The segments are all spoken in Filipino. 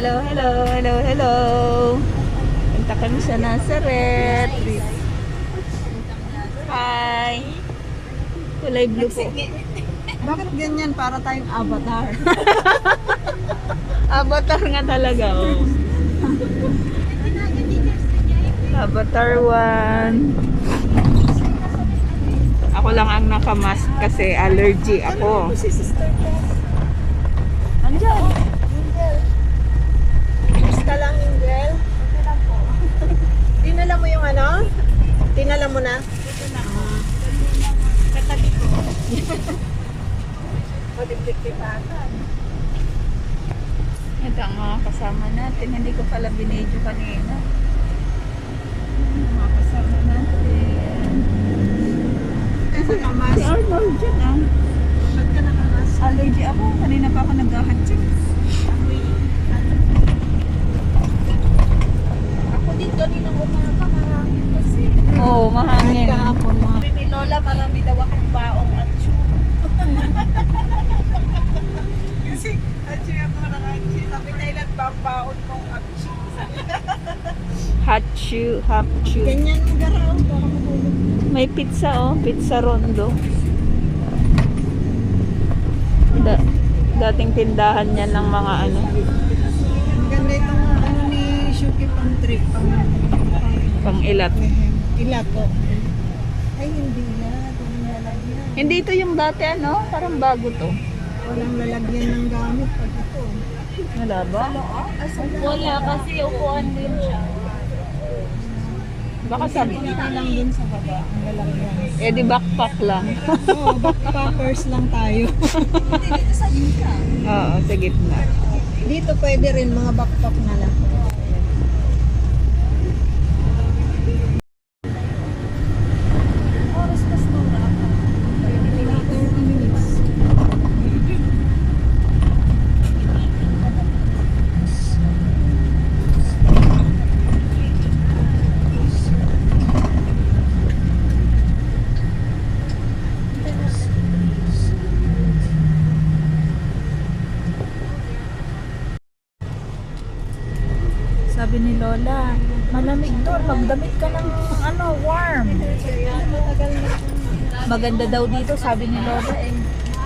hello, hello, hello, hello. Punta kami sa Nazareth. Hi. Kulay blue po. Bakit ganyan para tayong avatar? Avatar nga talaga, oh. Avatar 1. Ako lang ang nakamask kasi allergy ako. si sister ko. Andiyan. Basta lang yung girl. Dinala mo yung ano? Dinala mo na? Dito na. Katabi ko. Pagdikdikdikatan. Ito ang mga kasama natin. Hindi ko pala binidyo kanina. Ang Mga kasama natin. Kasi kamas. Si Arnold dyan ah. Ba't ka nakamas? Allergy ako. Kanina pa ako nag-hatching. Ako din kanina umaga marami kasi. Oo, oh, mahangin. kahapon mga. Ni Lola marami daw akong baong at Kasi atsu ako ng atsu. Sabi na ilan ba ang baon mong atsu? Hachu, hapchu. Ganyan mo garaw. May pizza oh, pizza rondo. Da dating tindahan niya ng mga ano. Ang ganda itong ano ni Shuki pang trip. Pang, pang, Pang ilat. Ilat ko. Ay, hindi na. Walang lalagyan. Hindi ito yung dati ano, parang bago to. Walang lalagyan ng gamit pag ito. Wala ba? Wala kasi upuan din siya. Baka sabi. Dito lang din sa baba ang lalagyan. Eh di backpack lang. Oo, backpackers lang tayo. Oo, sa gitna. Dito pwede rin mga backpack na lang. Oras pas to na. 30 minutes. Sabi ni Lola, malamig doon, magdamit ka ng ano, warm. Maganda daw dito, sabi ni Lola eh.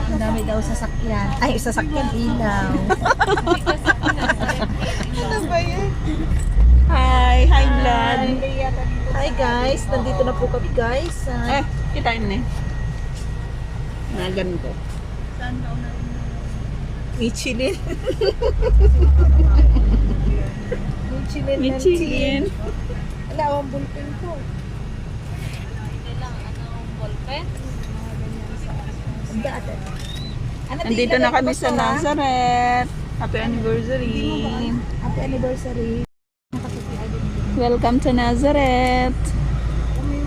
Ang dami daw sasakyan. Ay, sasakyan ilaw. Ano ba yan? Hi, hi vlog. Hi guys, nandito na po kami guys. sa Eh, kitain ni. Nagan ko. Michelin. Michelin. Michelin. Wala akong bulpin ko. Kailang anong ballpen? Ang daan. Ano, Nandito di na kami sa? Nazareth. Happy anniversary. Happy anniversary. Welcome to Nazareth. Ano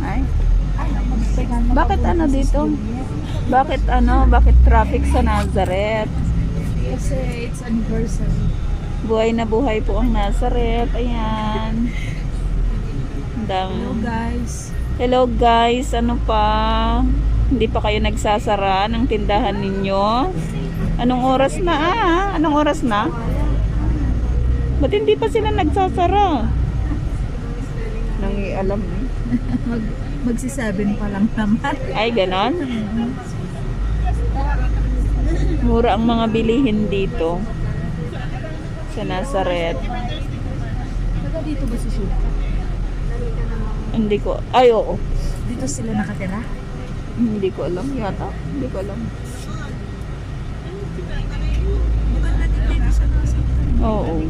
Ay, bakit ano dito? Bakit ano? Bakit traffic sa Nazareth? Kasi it's anniversary. Buhay na buhay po ang Nazareth. Ayan. Dami. Hello guys. Hello guys, ano pa? Hindi pa kayo nagsasara ng tindahan ninyo? Anong oras na ah? Anong oras na? Ba't hindi pa sila nagsasara? Nangialam eh. Mag magsisabin pa lang naman. Ay, ganon? Mura ang mga bilihin dito. Sa Nazareth. Taga dito ba si Shuka? Hindi ko, ay oo. Dito sila nakatira? Hindi ko alam yata. Hindi ko alam. Maganda din dito sa Nasaktan. Oo.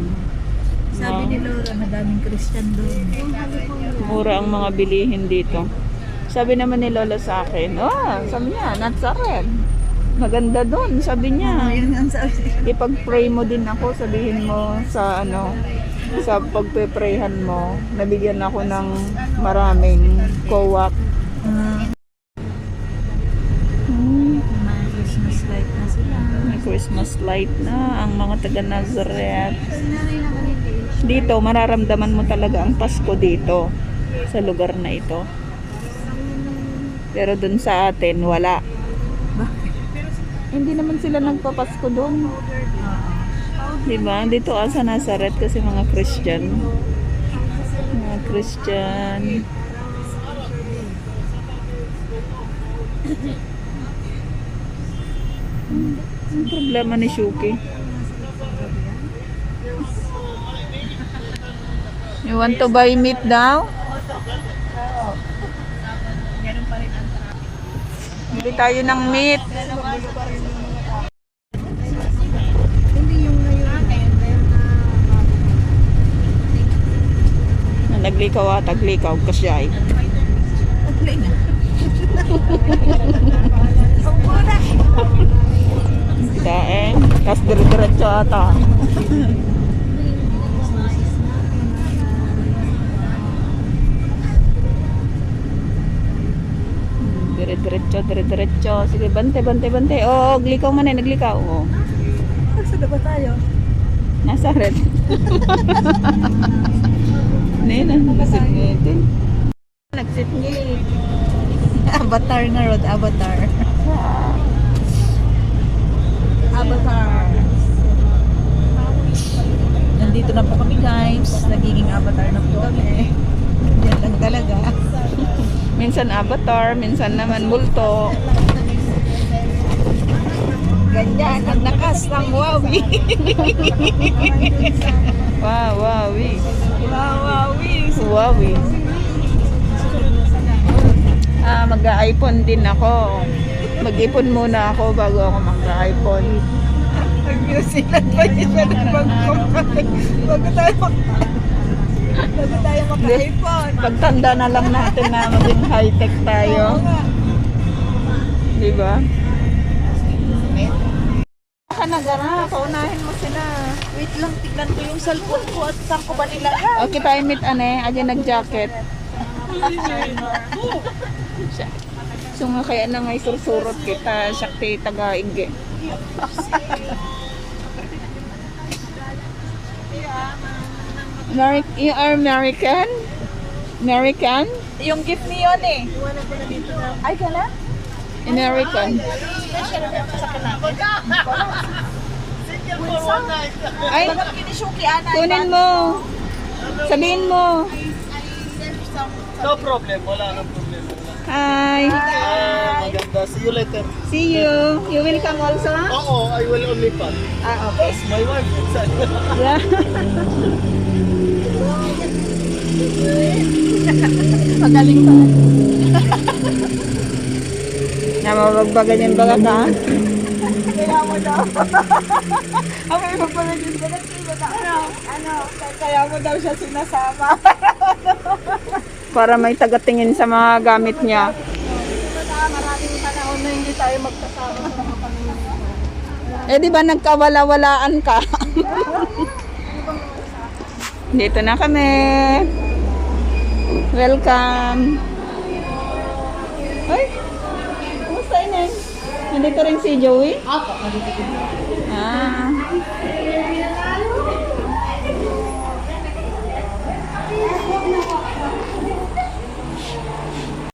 Sabi ni Laura, madaming Christian doon. Mura ang mga bilihin dito. Sabi naman ni Lola sa akin, oh, sabi niya, Nazareth. Maganda doon, sabi niya. Sabi. Ipag-pray mo din ako, sabihin mo sa ano, sa pagpe-prayhan mo, nabigyan ako ng maraming co-op. Hmm, may Christmas light na sila. may Christmas light na ang mga taga Nazareth. Dito, mararamdaman mo talaga ang Pasko dito, sa lugar na ito. Pero dun sa atin, wala. Bakit? Hindi naman sila nagpapasko doon. Oo. Diba? Dito ah, sa Nazareth kasi mga Christian. Mga Christian. Ang problema ni Shuki. You want to buy meat daw? Bili tayo ng meat. Naglikaw at taglikaw kasyay. Daeng. Tapos dire-diretso ata. Dire-diretso, dire-diretso. Sige, bante, bante, bante. Oo, glikaw man eh, naglikaw. Oo. Saan na ba tayo? Nasa red. Nena, nagsitngitin. Nagsitngit. Avatar na road, avatar. Avatar. Nandito na po kami guys. Nagiging avatar na po kami. Yan lang talaga. Minsan avatar, minsan naman multo. Ganyan ang nakas ng Huawei. Wow, wow, we. Huawei. Huawei. Ah, mag-iPhone din ako. Mag-ipon muna ako bago ako mag-iPhone. Ang New Zealand pa siya ng Bangkok. Bago tayo mag... Bago tayo mag-iPhone. Pagtanda na lang natin na maging high-tech tayo. Di ba? Ka na gara, paunahin mo sila. Wait lang, tignan ko yung cellphone ko at saan ko ba nilagay? Okay tayo meet ane, aja nag-jacket. So nga kaya na nga isursurot kita, sakti taga-igi. Ameri- you are American? American? Yung gift ni yon eh. Ay, ka na? American. Ay, ana. kunin mo. Sabihin mo. No problem, wala nang problema. Hi. Ah, maganda. See you later. See you. You will come also? Oo, I will only pass. Ah, okay. That's my wife. Yeah. Magaling pa. Namabagbagan yung baga ka. Kaya mo daw. Ang may magpapagin ko na siya na ano, ano, kaya mo daw siya sinasama. Para may tagatingin sa mga gamit niya. Maraming panahon na hindi tayo magkasama sa mga pamilya. Eh di ba nagkawala-walaan ka? Dito na kami. Welcome. Ay, kumusta Ineng? Nandito rin si Joey? Opo, nandito Ah.